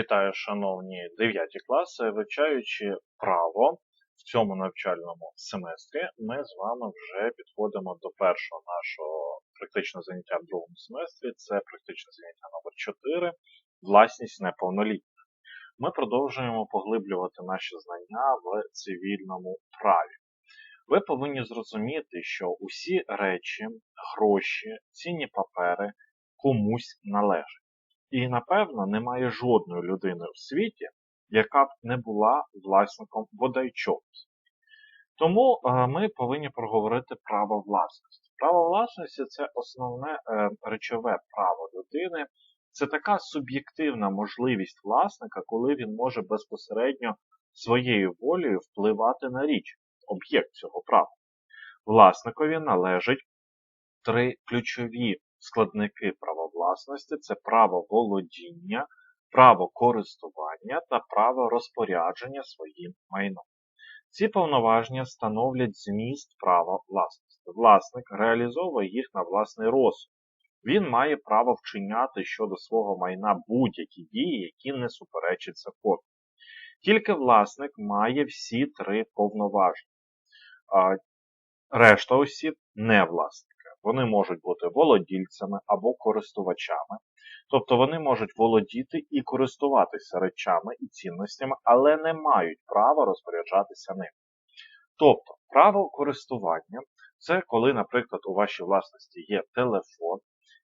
Вітаю, шановні 9 класи. Вивчаючи право в цьому навчальному семестрі, ми з вами вже підходимо до першого нашого практичного заняття в другому семестрі. Це практичне заняття номер 4 власність неповнолітніх. Ми продовжуємо поглиблювати наші знання в цивільному праві. Ви повинні зрозуміти, що усі речі, гроші, цінні папери комусь належать. І, напевно, немає жодної людини в світі, яка б не була власником бодай чогось. Тому е, ми повинні проговорити право власності. Право власності це основне е, речове право людини. Це така суб'єктивна можливість власника, коли він може безпосередньо своєю волею впливати на річ, об'єкт цього права. Власникові належать три ключові складники права власності це право володіння, право користування та право розпорядження своїм майном. Ці повноваження становлять зміст права власності. Власник реалізовує їх на власний розсуд. Він має право вчиняти щодо свого майна будь-які дії, які не суперечать закону. Тільки власник має всі три повноваження. Решта осіб не власники. Вони можуть бути володільцями або користувачами. Тобто вони можуть володіти і користуватися речами і цінностями, але не мають права розпоряджатися ними. Тобто, право користування це коли, наприклад, у вашій власності є телефон,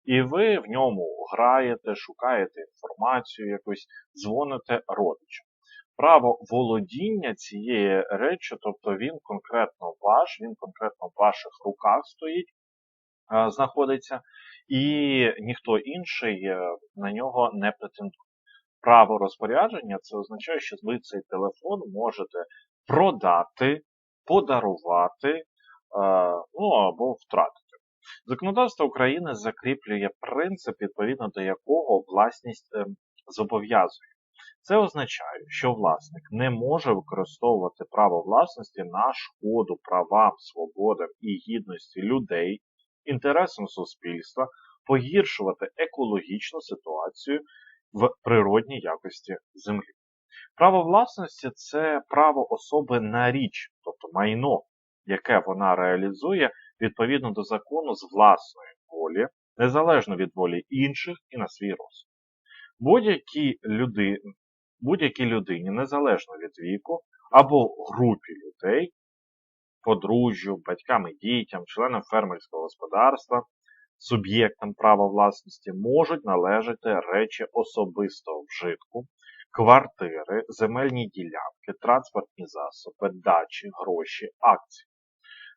і ви в ньому граєте, шукаєте інформацію, якусь, дзвоните родичам. Право володіння цієї речі, тобто він конкретно ваш, він конкретно в ваших руках стоїть, знаходиться, і ніхто інший е, на нього не претендує. Право розпорядження це означає, що ви цей телефон можете продати, подарувати ну або втратити. Законодавство України закріплює принцип, відповідно до якого власність ем, зобов'язує. Це означає, що власник не може використовувати право власності на шкоду правам, свободам і гідності людей, інтересам суспільства, погіршувати екологічну ситуацію в природній якості землі. Право власності це право особи на річ, тобто майно, яке вона реалізує відповідно до закону з власної волі, незалежно від волі інших і на свій розсуд. Будь-якій люди, будь людині, незалежно від віку, або групі людей, подружжю, батькам і дітям, членам фермерського господарства, суб'єктам права власності можуть належати речі особистого вжитку, квартири, земельні ділянки, транспортні засоби, дачі, гроші, акції.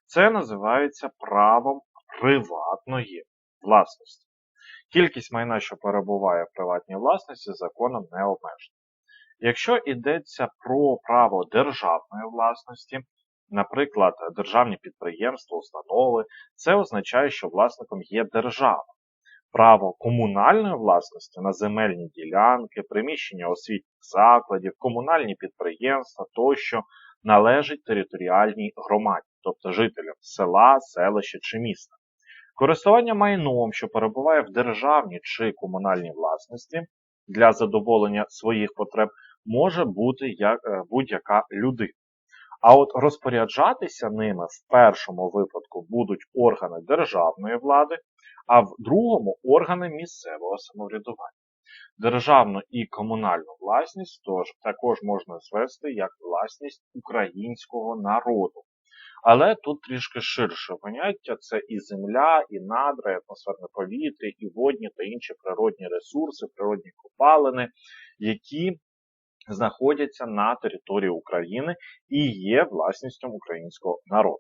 Це називається правом приватної власності. Кількість майна, що перебуває в приватній власності, законом не обмежена. Якщо йдеться про право державної власності, наприклад, державні підприємства, установи, це означає, що власником є держава. Право комунальної власності на земельні ділянки, приміщення освітніх закладів, комунальні підприємства тощо належить територіальній громаді, тобто жителям села, селища чи міста. Користування майном, що перебуває в державній чи комунальній власності для задоволення своїх потреб, може бути як е, будь-яка людина. А от розпоряджатися ними в першому випадку будуть органи державної влади, а в другому органи місцевого самоврядування. Державну і комунальну власність тож також можна звести як власність українського народу. Але тут трішки ширше поняття це і земля, і надра, і атмосферне повітря, і водні та інші природні ресурси, природні копалини, які знаходяться на території України і є власністю українського народу.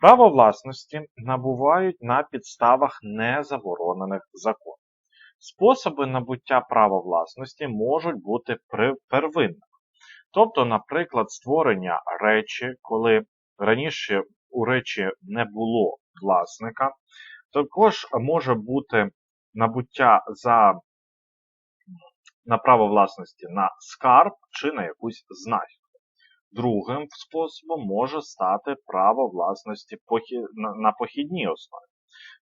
Право власності набувають на підставах незаборонених законів. Способи набуття права власності можуть бути первинними. Тобто, наприклад, створення речі, коли раніше у речі не було власника, також може бути набуття за на право власності на скарб чи на якусь знахідку. Другим способом може стати право власності на похідній основі.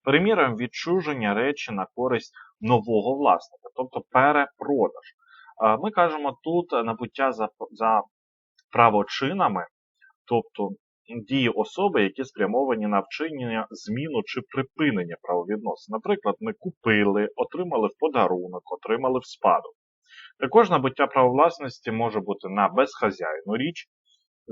Приміром, відчуження речі на користь нового власника, тобто перепродаж. Ми кажемо тут набуття за, за правочинами, тобто дії особи, які спрямовані на вчинення, зміну чи припинення правовідносин. Наприклад, ми купили, отримали в подарунок, отримали в спадок. Також набуття права власності може бути на безхазяйну річ,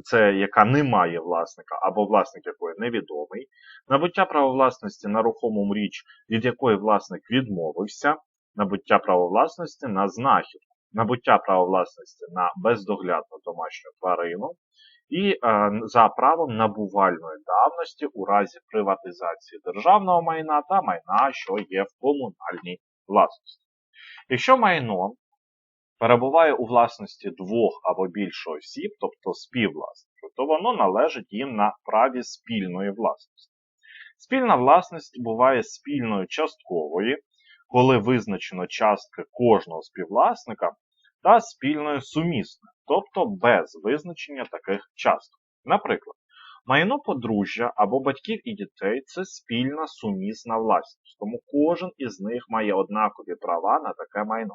це яка не має власника або власник якої невідомий. Набуття права власності на рухому річ, від якої власник відмовився, набуття права власності на знахідку, набуття права власності на бездоглядну домашню тварину і е, за правом набувальної давності у разі приватизації державного майна та майна, що є в комунальній власності. Якщо майно перебуває у власності двох або більше осіб, тобто співвласників, то воно належить їм на праві спільної власності. Спільна власність буває спільною частковою, коли визначено частки кожного співвласника, та спільною сумісною, тобто без визначення таких часток. Наприклад, майно подружжя або батьків і дітей це спільна сумісна власність, тому кожен із них має однакові права на таке майно.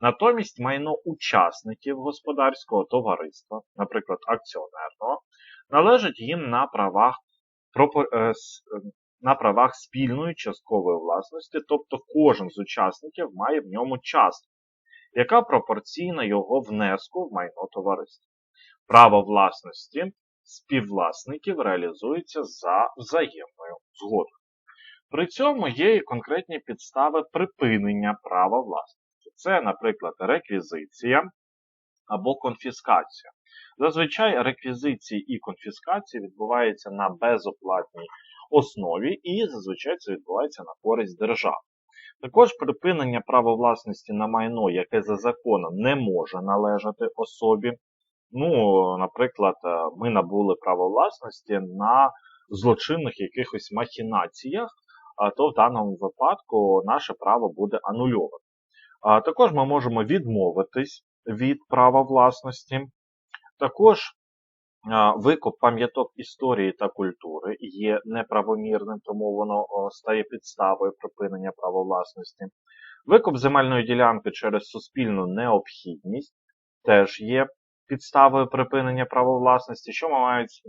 Натомість майно учасників господарського товариства, наприклад, акціонерного, належить їм на правах е, на правах спільної часткової власності, тобто кожен з учасників має в ньому частку, яка пропорційна його внеску в майно товариства. Право власності співвласників реалізується за взаємною згодою. При цьому є і конкретні підстави припинення права власності. Це, наприклад, реквізиція або конфіскація. Зазвичай реквізиції і конфіскації відбуваються на безоплатній основі, і зазвичай це відбувається на користь держави. Також припинення права власності на майно, яке за законом не може належати особі. Ну, Наприклад, ми набули право власності на злочинних якихось махінаціях, то в даному випадку наше право буде анульоване. А Також ми можемо відмовитись від права власності. Також викуп пам'яток історії та культури є неправомірним, тому воно стає підставою припинення права власності. Викуп земельної ділянки через суспільну необхідність теж є підставою припинення права власності. Що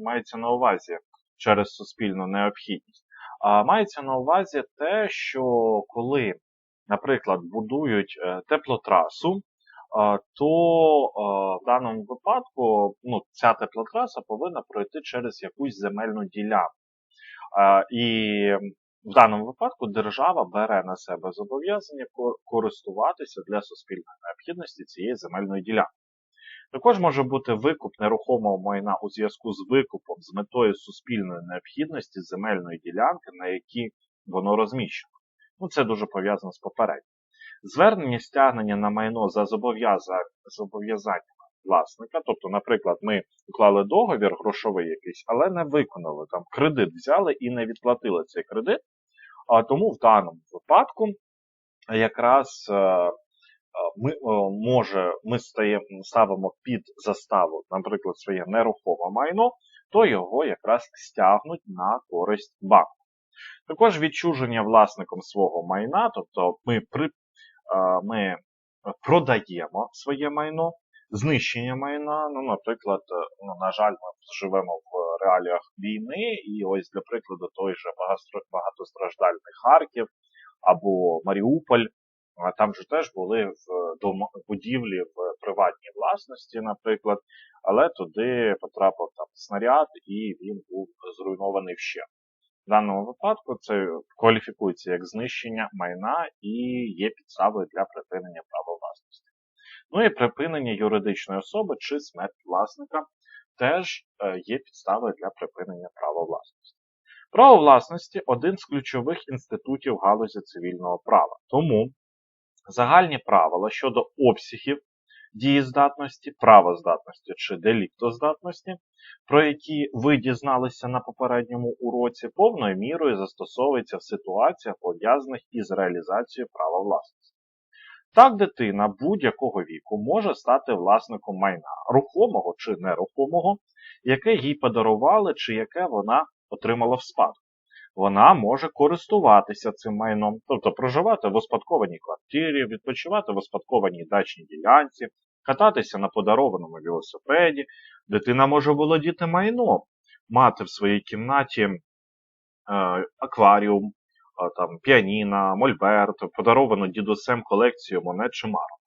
мається на увазі через суспільну необхідність? А Мається на увазі те, що коли наприклад, будують е, теплотрасу, то в даному випадку ну, ця теплотраса повинна пройти через якусь земельну ділянку. І в даному випадку держава бере на себе зобов'язання користуватися для суспільної необхідності цієї земельної ділянки. Також може бути викуп нерухомого майна у зв'язку з викупом з метою суспільної необхідності земельної ділянки, на якій воно розміщено. Ну, Це дуже пов'язано з попереднім. Звернення стягнення на майно за зобов'язаннями власника. Тобто, наприклад, ми уклали договір грошовий якийсь, але не виконали там кредит, взяли і не відплатили цей кредит. А тому в даному випадку якраз е, е, ми може, ми стаємо, ставимо під заставу, наприклад, своє нерухоме майно, то його якраз стягнуть на користь банку. Також відчуження власником свого майна, тобто ми при, ми продаємо своє майно, знищення майна. Ну, Наприклад, ну, на жаль, ми живемо в реаліях війни, і ось, для прикладу, той же багатостраждальний Харків або Маріуполь. Там же теж були в будівлі в приватній власності, наприклад, але туди потрапив там снаряд і він був зруйнований вщент. В даному випадку це кваліфікується як знищення майна і є підставою для припинення права власності. Ну і припинення юридичної особи чи смерть власника теж е, є підставою для припинення права власності. Право власності один з ключових інститутів галузі цивільного права. Тому загальні правила щодо обсягів дієздатності, правоздатності чи деліктоздатності, про які ви дізналися на попередньому уроці, повною мірою застосовується в ситуаціях, пов'язаних із реалізацією права власності. Так, дитина будь-якого віку може стати власником майна, рухомого чи нерухомого, яке їй подарували, чи яке вона отримала в спадок. Вона може користуватися цим майном, тобто проживати в успадкованій квартирі, відпочивати в успадкованій дачній ділянці, кататися на подарованому велосипеді. Дитина може володіти майном, мати в своїй кімнаті е, акваріум, е, там, піаніна, мольберт, подаровану дідусем колекцію монет чи марок.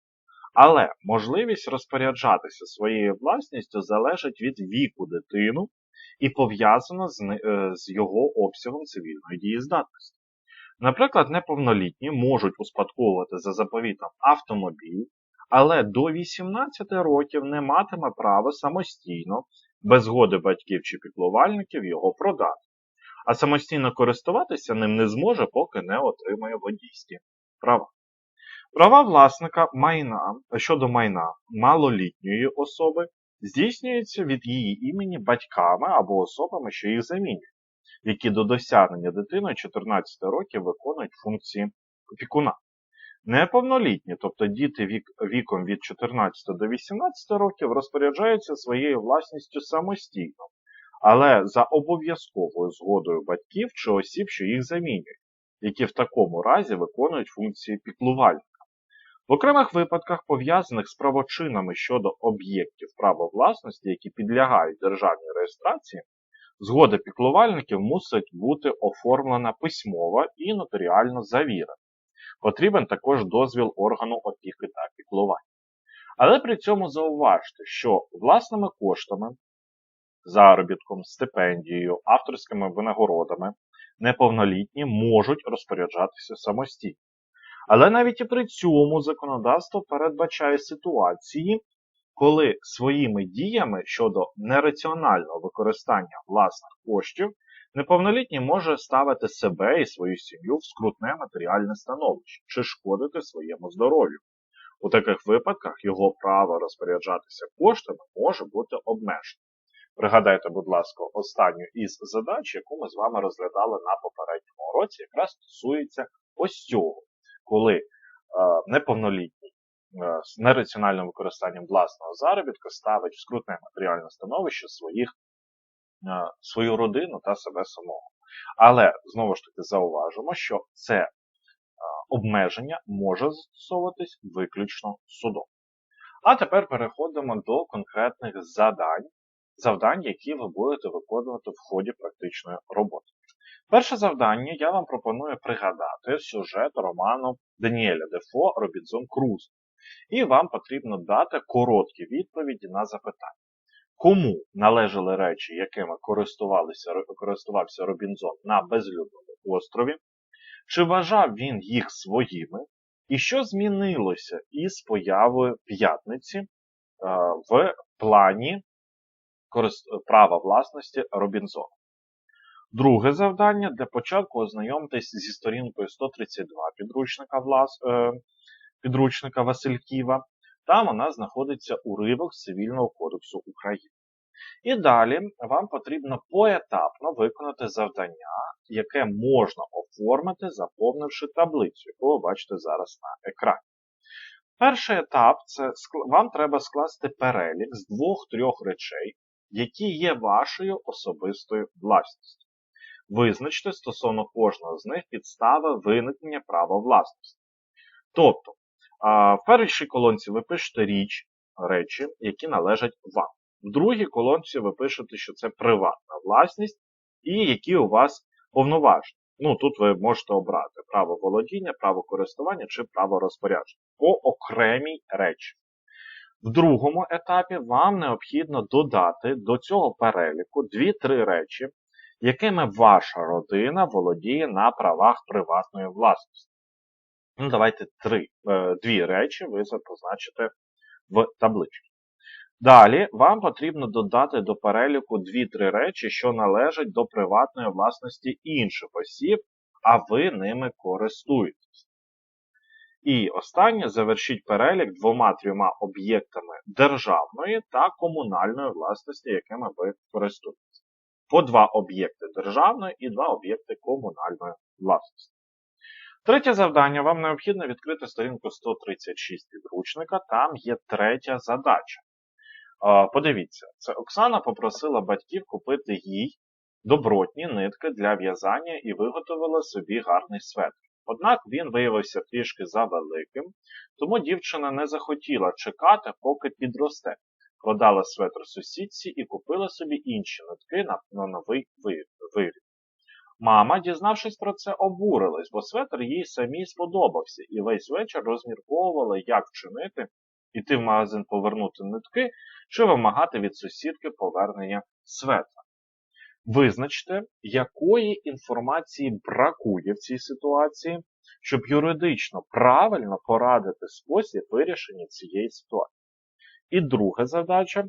Але можливість розпоряджатися своєю власністю залежить від віку дитину і пов'язана з, е, з його обсягом цивільної дієздатності. Наприклад, неповнолітні можуть успадковувати за заповітом автомобіль, але до 18 років не матиме права самостійно, без згоди батьків чи піклувальників його продати, а самостійно користуватися ним не зможе, поки не отримає водійські права. Права власника майна щодо майна малолітньої особи здійснюються від її імені батьками або особами, що їх замінюють, які до досягнення дитини 14 років виконують функції опікуна. Неповнолітні, тобто діти вік, віком від 14 до 18 років, розпоряджаються своєю власністю самостійно, але за обов'язковою згодою батьків чи осіб, що їх замінюють, які в такому разі виконують функції піклувальника. В окремих випадках, пов'язаних з правочинами щодо об'єктів права власності, які підлягають державній реєстрації, згода піклувальників мусить бути оформлена письмово і нотаріально завірена. Потрібен також дозвіл органу опіки та піклування. Але при цьому зауважте, що власними коштами, заробітком, стипендією, авторськими винагородами неповнолітні можуть розпоряджатися самостійно. Але навіть і при цьому законодавство передбачає ситуації, коли своїми діями щодо нераціонального використання власних коштів неповнолітній може ставити себе і свою сім'ю в скрутне матеріальне становище чи шкодити своєму здоров'ю. У таких випадках його право розпоряджатися коштами може бути обмежено. Пригадайте, будь ласка, останню із задач, яку ми з вами розглядали на попередньому уроці, якраз стосується ось цього коли е, неповнолітній е, з нераціональним використанням власного заробітку ставить в скрутне матеріальне становище своїх, е, свою родину та себе самого. Але знову ж таки зауважимо, що це обмеження може застосовуватись виключно судом. А тепер переходимо до конкретних задань, завдань, які ви будете виконувати в ході практичної роботи. Перше завдання я вам пропоную пригадати сюжет роману Даніеля Дефо Робінзон Круз. І вам потрібно дати короткі відповіді на запитання. Кому належали речі, якими користувався Робінзон на безлюдному острові? Чи вважав він їх своїми? І що змінилося із появою п'ятниці е, в плані права власності Робінзона? Друге завдання для початку ознайомтесь зі сторінкою 132 підручника влас, е, підручника Васильківа. Там у нас знаходиться уривок з Цивільного кодексу України. І далі вам потрібно поетапно виконати завдання, яке можна оформити, заповнивши таблицю, яку ви бачите зараз на екрані. Перший етап це вам треба скласти перелік з двох-трьох речей, які є вашою особистою власністю. Визначте стосовно кожного з них підстави виникнення права власності. Тобто, в першій колонці ви пишете річ, речі, які належать вам. В другій колонці ви пишете, що це приватна власність і які у вас повноваження. Ну, тут ви можете обрати право володіння, право користування чи право розпорядження по окремій речі. В другому етапі вам необхідно додати до цього переліку 2-3 речі, якими ваша родина володіє на правах приватної власності. Ну, Давайте три, е, дві речі ви позначите в табличці. Далі вам потрібно додати до переліку 2-3 речі, що належать до приватної власності інших осіб, а ви ними користуєтесь. І останнє завершіть перелік двома-трьома об'єктами державної та комунальної власності, якими ви користуєтесь по два об'єкти державної і два об'єкти комунальної власності. Третє завдання. Вам необхідно відкрити сторінку 136 підручника, там є третя задача. Подивіться, це Оксана попросила батьків купити їй добротні нитки для в'язання і виготовила собі гарний светр. Однак він виявився трішки завеликим, тому дівчина не захотіла чекати, поки підросте. Продала светр сусідці і купила собі інші нитки на, новий виріб. Мама, дізнавшись про це, обурилась, бо светр їй самій сподобався, і весь вечір розмірковувала, як вчинити, іти в магазин повернути нитки, чи вимагати від сусідки повернення светра. Визначте, якої інформації бракує в цій ситуації, щоб юридично правильно порадити спосіб вирішення цієї ситуації. І друге задача,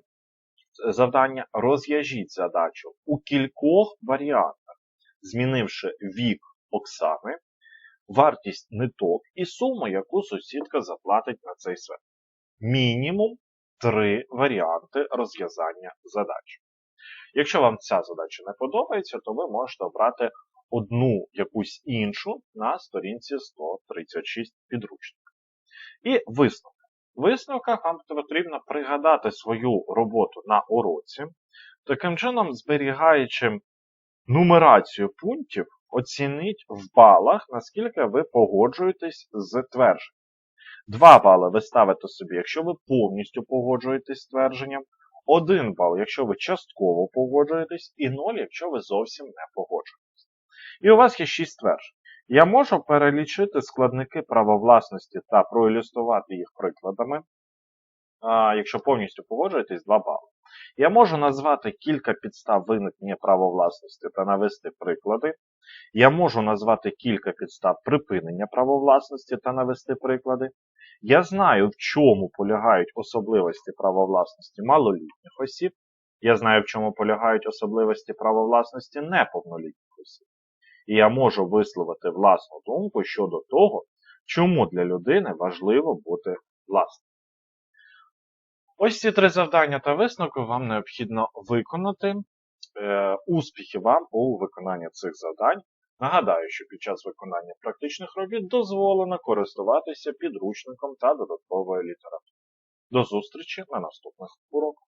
завдання розв'яжіть задачу у кількох варіантах, змінивши вік Оксани, вартість ниток і суму, яку сусідка заплатить на цей свет. Мінімум три варіанти розв'язання задачі. Якщо вам ця задача не подобається, то ви можете обрати одну якусь іншу на сторінці 136 підручника. І висновки. Висновках вам потрібно пригадати свою роботу на уроці, таким чином, зберігаючи нумерацію пунктів, оцініть в балах, наскільки ви погоджуєтесь з твердженням. Два бали ви ставите собі, якщо ви повністю погоджуєтесь з твердженням, один бал, якщо ви частково погоджуєтесь, і 0, якщо ви зовсім не погоджуєтесь. І у вас є 6 тверджень. Я можу перелічити складники права власності та проілюструвати їх прикладами. Якщо повністю погоджуєтесь, 2 бали. Я можу назвати кілька підстав виникнення права власності та навести приклади. Я можу назвати кілька підстав припинення права власності та навести приклади. Я знаю, в чому полягають особливості права власності малолітніх осіб. Я знаю, в чому полягають особливості права власності неповнолітніх. І я можу висловити власну думку щодо того, чому для людини важливо бути власним. Ось ці три завдання та висновки вам необхідно виконати. Е, успіхів вам у виконанні цих завдань. Нагадаю, що під час виконання практичних робіт дозволено користуватися підручником та додатковою літературою. До зустрічі на наступних уроках.